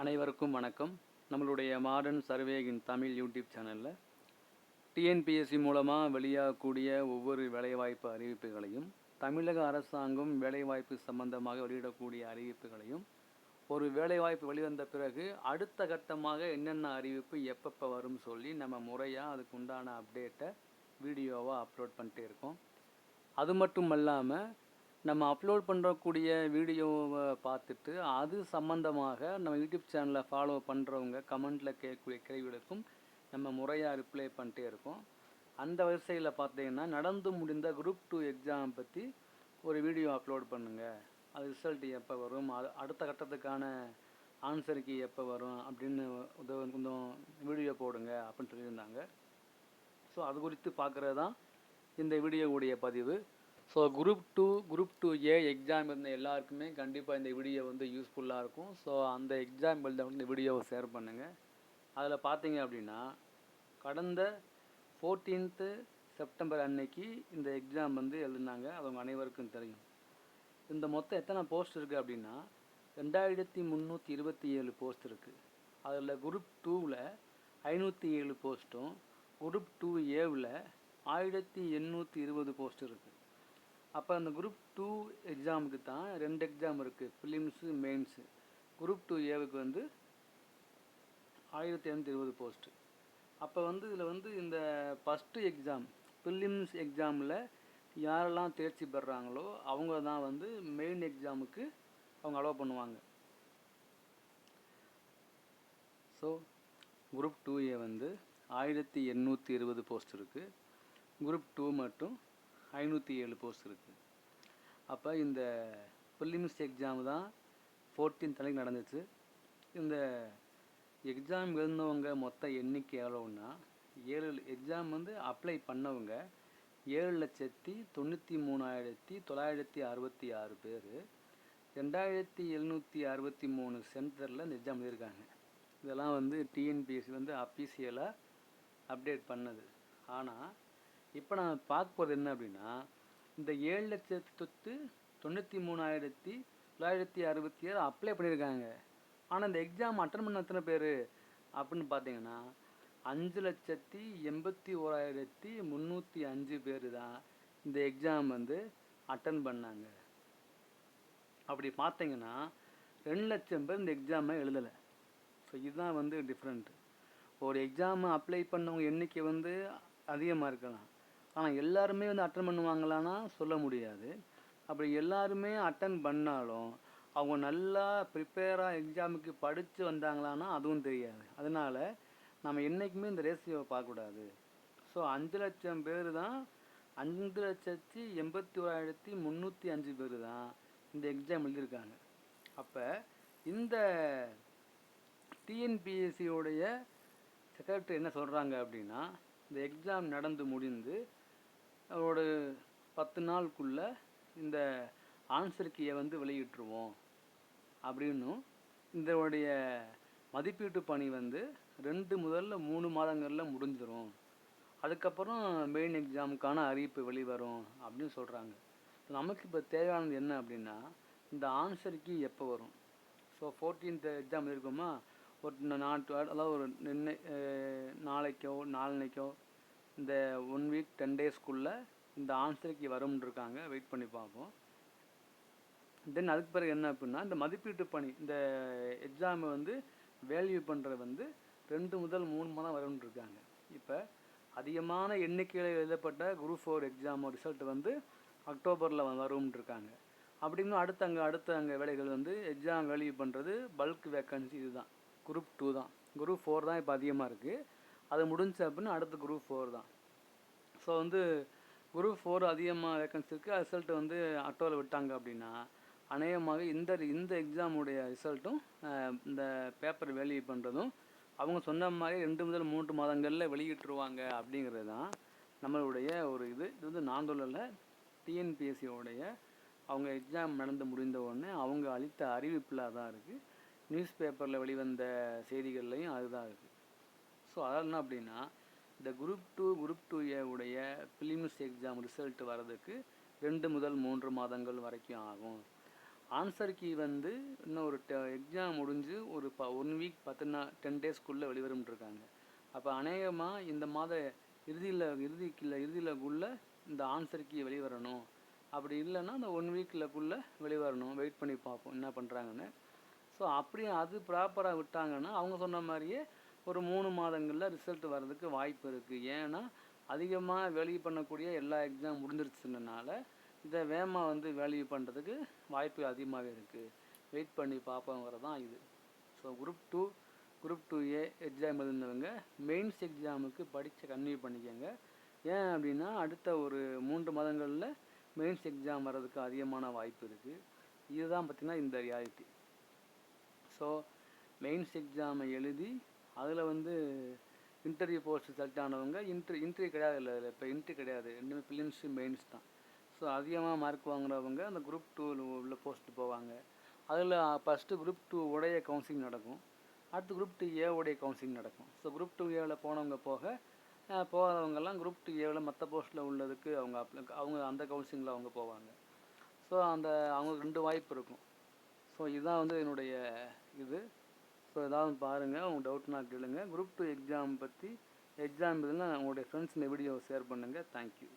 அனைவருக்கும் வணக்கம். நம்மளுடைய மாடர்ன் சர்வேகின் தமிழ் யூடியூப் சேனலில் டிஎன்பிஎஸ்சி மூலமாக வெளியாகக்கூடிய ஒவ்வொரு வேலைவாய்ப்பு அறிவிப்புகளையும் தமிழக அரசாங்கம் வேலைவாய்ப்பு சம்பந்தமாக வெளியிடக்கூடிய அறிவிப்புகளையும் ஒரு வேலைவாய்ப்பு வெளிவந்த பிறகு அடுத்த கட்டமாக என்னென்ன அறிவிப்பு எப்பப்போ வரும் சொல்லி நம்ம முறையாக அதுக்கு உண்டான அப்டேட்டை வீடியோவாக அப்லோட் பண்ணிட்டே இருக்கோம். அது மட்டும் இல்லாமல் நம்ம அப்லோட் பண்ணுறக்கூடிய வீடியோவை பார்த்துட்டு அது சம்மந்தமாக நம்ம யூடியூப் சேனலை ஃபாலோ பண்ணுறவங்க கமெண்ட்டில் கேட்கக்கூடிய கேள்விகளுக்கும் நம்ம முறையாக ரிப்ளை பண்ணிட்டே இருக்கோம். அந்த வரிசையில் பார்த்தீங்கன்னா நடந்து முடிந்த குரூப் டூ எக்ஸாம் பற்றி ஒரு வீடியோ அப்லோட் பண்ணுங்கள் அது ரிசல்ட் எப்போ வரும்? அது அடுத்த கட்டத்துக்கான ஆன்சருக்கு எப்போ வரும்? அப்படின்னு உதவ கொஞ்சம் வீடியோ போடுங்க அப்படின்னு சொல்லியிருந்தாங்க. ஸோ அது குறித்து பார்க்குறது தான் இந்த வீடியோவுடைய பதிவு. So group two group two A exam இருந்த எல்லாருக்குமே கண்டிப்பாக இந்த வீடியோ வந்து யூஸ்ஃபுல்லாக இருக்கும். ஸோ அந்த எக்ஸாம் எழுத இந்த வீடியோவை ஷேர் பண்ணுங்கள் அதில் பார்த்தீங்க அப்படின்னா கடந்த ஃபோர்டீன்த்து செப்டம்பர் அன்னைக்கு இந்த எக்ஸாம் வந்து எழுதினாங்க. அது அவங்க அனைவருக்கும் தெரியும். இந்த மொத்தம் எத்தனை போஸ்ட் இருக்குது அப்படின்னா ரெண்டாயிரத்தி முந்நூற்றி இருபத்தி ஏழு போஸ்ட் இருக்குது அதில் குரூப் டூவில் ஐநூற்றி ஏழு போஸ்ட்டும் குரூப் டூ ஏவில் ஆயிரத்தி எண்ணூற்றி இருபது போஸ்ட் இருக்குது அப்போ அந்த குரூப் டூ எக்ஸாமுக்கு தான் ரெண்டு எக்ஸாம் இருக்குது ஃபிலிம்ஸு மெயின்ஸு குரூப் டூ ஏவுக்கு வந்து ஆயிரத்தி இரநூத்தி இருபது போஸ்ட்டு அப்போ வந்து இதில் வந்து இந்த ஃபஸ்ட்டு எக்ஸாம் ப்ரிலிம்ஸ் எக்ஸாமில் யாரெல்லாம் தேர்ச்சி பெறுறாங்களோ அவங்க தான் வந்து மெயின் எக்ஸாமுக்கு அவங்க அலோவ் பண்ணுவாங்க. ஸோ குரூப் டூ ஏ வந்து ஆயிரத்தி எண்ணூற்றி இருபது போஸ்ட் இருக்குது குரூப் டூ மட்டும் ஐநூற்றி ஏழு போஸ்ட் இருக்குது அப்போ இந்த ப்ரிலிம்ஸ் எக்ஸாம் தான் ஃபோர்டீன் தலைக்கு நடந்துச்சு. இந்த எக்ஸாம் எழுந்தவங்க மொத்த எண்ணிக்கை எவ்வளோன்னா ஏழு எக்ஸாம் வந்து அப்ளை பண்ணவங்க ஏழு லட்சத்தி தொண்ணூற்றி மூணாயிரத்தி தொள்ளாயிரத்தி அறுபத்தி ஆறு பேர். ரெண்டாயிரத்தி எழுநூற்றி அறுபத்தி மூணு சென்டரில் இந்த எக்ஸாம் எழுதியிருக்காங்க. இதெல்லாம் வந்து டிஎன்பிஎஸ்சி வந்து அஃபீஷியலாக அப்டேட் பண்ணது. ஆனால் இப்போ நான் பார்க்க போகிறது என்ன அப்படின்னா இந்த ஏழு லட்சத்து தொண்ணூற்றி மூணாயிரத்தி தொள்ளாயிரத்தி அறுபத்தி ஏழு அப்ளை பண்ணியிருக்காங்க. ஆனால் இந்த எக்ஸாம் அட்டன் பண்ண எத்தனை பேர்? அப்படின்னு பார்த்தீங்கன்னா அஞ்சு லட்சத்தி எண்பத்தி ஓராயிரத்தி முந்நூற்றி அஞ்சு பேர் தான் இந்த எக்ஸாம் வந்து அட்டன் பண்ணாங்க. அப்படி பார்த்தீங்கன்னா ரெண்டு லட்சம் பேர் இந்த எக்ஸாமை எழுதலை. ஸோ இதுதான் வந்து டிஃப்ரெண்ட்டு ஒரு எக்ஸாமை அப்ளை பண்ணவங்க எண்ணிக்கை வந்து அதிகமாக இருக்கலாம். ஆனால் எல்லாருமே வந்து அட்டன் பண்ணுவாங்களான்னா சொல்ல முடியாது. அப்படி எல்லாருமே அட்டன் பண்ணாலும் அவங்க நல்லா ப்ரிப்பேராக எக்ஸாமுக்கு படித்து வந்தாங்களான்னா அதுவும் தெரியாது. அதனால் நம்ம என்றைக்குமே இந்த ரேசியோவை பார்க்கக்கூடாது. ஸோ அஞ்சு லட்சம் பேர் தான் அஞ்சு லட்சத்தி எண்பத்தி ஓராயிரத்தி முந்நூற்றி அஞ்சு பேர் தான் இந்த எக்ஸாம் எழுதியிருக்காங்க. அப்போ இந்த டிஎன்பிஎஸ்சியோடைய செக்ரட்டரி என்ன சொல்கிறாங்க அப்படின்னா இந்த எக்ஸாம் நடந்து முடிந்து ஒரு பத்து நாளுக்குள்ளே இந்த ஆன்சர் கீயை வந்து வெளியிட்டுருவோம். அப்படின்னும் இதனுடைய மதிப்பீட்டு பணி வந்து ரெண்டு முதல்ல மூணு மாதங்களில் முடிஞ்சிடும் அதுக்கப்புறம் மெயின் எக்ஸாமுக்கான அறிவிப்பு வெளிவரும் அப்படின்னு சொல்கிறாங்க நமக்கு இப்போ தேவையானது என்ன அப்படின்னா இந்த ஆன்சர் கீ எப்போ வரும்? ஸோ ஃபோர்டீன்த் எக்ஸாம் இருக்குமா ஒரு நாட்டு அதாவது ஒரு நின்று நாளைக்கோ நாளன்னைக்கோ இந்த ஒன் வீக் டென் டேஸ்க்குள்ளே இந்த ஆன்சருக்கு வரும்ன்றிருக்காங்க. வெயிட் பண்ணி பார்ப்போம். தென் அதுக்கு பிறகு என்ன அப்படின்னா இந்த மதிப்பீட்டு பணி இந்த எக்ஸாமை வந்து வேல்யூ பண்ணுறது வந்து ரெண்டு முதல் மூணு மாதம் வரும்ன்றிருக்காங்க. இப்போ அதிகமான எண்ணிக்கையில் எழுதப்பட்ட குரூப் ஃபோர் எக்ஸாம் ரிசல்ட் வந்து அக்டோபரில் வரும்ன்றிருக்காங்க. அப்படின்னு அடுத்த அங்கே அடுத்த அங்கே வேலைகள் வந்து எக்ஸாம் வேல்யூ பண்ணுறது பல்க் வேக்கன்சி இதுதான். குரூப் டூ தான். குரூப் ஃபோர் தான் இப்போ அதிகமாக இருக்குது அது முடிஞ்சு அப்படின்னு அடுத்த குரூப் ஃபோர் தான். ஸோ வந்து குரூப் ஃபோர் அதிகமாக வேக்கன்சி இருக்குது ரிசல்ட் வந்து அக்டோபரில் விட்டாங்க அப்படின்னா அநேகமாக இந்த இந்த எக்ஸாமுடைய ரிசல்ட்டும் இந்த பேப்பர் வேல்யூ பண்ணுறதும் அவங்க சொன்ன மாதிரி ரெண்டு முதல் மூன்று மாதங்களில் வெளியிட்டுருவாங்க அப்படிங்கிறது தான் நம்மளுடைய ஒரு இது. இது வந்து நான் டிஎன்பிஎஸ்சியோடைய அவங்க எக்ஸாம் நடந்து முடிந்த உடனே அவங்க அளித்த அறிவிப்பில் தான் இருக்குது நியூஸ் பேப்பரில் வெளிவந்த செய்திகள்லையும் அதுதான் இருக்குது ஸோ அதனால் என்ன அப்படின்னா இந்த group two group two A உடைய ஃபிலிம்ஸ் எக்ஸாம் ரிசல்ட் வர்றதுக்கு ரெண்டு முதல் மூன்று மாதங்கள் வரைக்கும் ஆகும். ஆன்சர் கீ வந்து இன்னும் ஒரு எக்ஸாம் முடிஞ்சு ஒரு ப ஒன் வீக் பத்து நாள் டென் டேஸ்க்குள்ளே வெளிவரும்ட்ருக்காங்க அப்போ அநேகமாக இந்த மாத இறுதியில் இறுதிக்குள்ள இறுதியிலக்குள்ள இந்த ஆன்சர் கீ வெளிவரணும். அப்படி இல்லைன்னா அந்த ஒன் வீக்கிலக்குள்ளே வெளிவரணும். வெயிட் பண்ணி பார்ப்போம் என்ன பண்ணுறாங்கன்னு ஸோ அப்படியே அது ப்ராப்பராக விட்டாங்கன்னா அவங்க சொன்ன மாதிரியே ஒரு மூணு மாதங்களில் ரிசல்ட் வர்றதுக்கு வாய்ப்பு இருக்குது ஏன்னா அதிகமாக வேல்யூ பண்ணக்கூடிய எல்லா எக்ஸாம் முடிஞ்சிருச்சுனால இதை வேகமாக வந்து வேல்யூ பண்ணுறதுக்கு வாய்ப்பு அதிகமாகவே இருக்குது வெயிட் பண்ணி பார்ப்போங்கிறது தான் இது. So group two group two A exam எழுதினவங்க mains எக்ஸாமுக்கு படித்து கன்வியூ பண்ணிக்கோங்க. ஏன் அப்படின்னா அடுத்த ஒரு மூன்று மாதங்களில் மெயின்ஸ் எக்ஸாம் வர்றதுக்கு அதிகமான வாய்ப்பு இருக்குது இதுதான் பார்த்திங்கன்னா இந்த ரியாலிட்டி ஸோ மெயின்ஸ் எக்ஸாமை எழுதி அதில் வந்து இன்டர்வியூ போஸ்ட் செலக்ட் ஆனவங்க இன்ட்ரி இன்டர்வியூ கிடையாது இல்லை அதில். இப்போ இன்ட்ரி கிடையாது. ரெண்டுமே பிலிம்ஸு மெயின்ஸ் தான். ஸோ அதிகமாக மார்க் வாங்குறவங்க அந்த குரூப் டூவில் உள்ள போஸ்ட் போவாங்க. அதில் ஃபஸ்ட்டு குரூப் டூ உடைய கவுன்சிலிங் நடக்கும். அடுத்து குரூப் டூ ஏ உடைய கவுன்சிலிங் நடக்கும். ஸோ குரூப் டூ ஏவில் போனவங்க போக அஹ், போகாதவங்கெல்லாம் குரூப் டூ ஏவில் மற்ற போஸ்ட்டில் உள்ளதுக்கு அவங்க அப்ளை அவங்க அந்த கவுன்சிலிங்கில் அவங்க போவாங்க. ஸோ அந்த அவங்களுக்கு ரெண்டு வாய்ப்பு இருக்கும். ஸோ இதுதான் வந்து என்னுடைய இது. ஸோ ஏதாவது பாருங்கள் உங்கள் டவுட்னா கேளுங்கள் குரூப் டூ எக்ஸாம் பற்றி எக்ஸாம் இதுனா உங்களுடைய ஃப்ரெண்ட்ஸ் இந்த வீடியோவை ஷேர் பண்ணுங்கள் தேங்க்யூ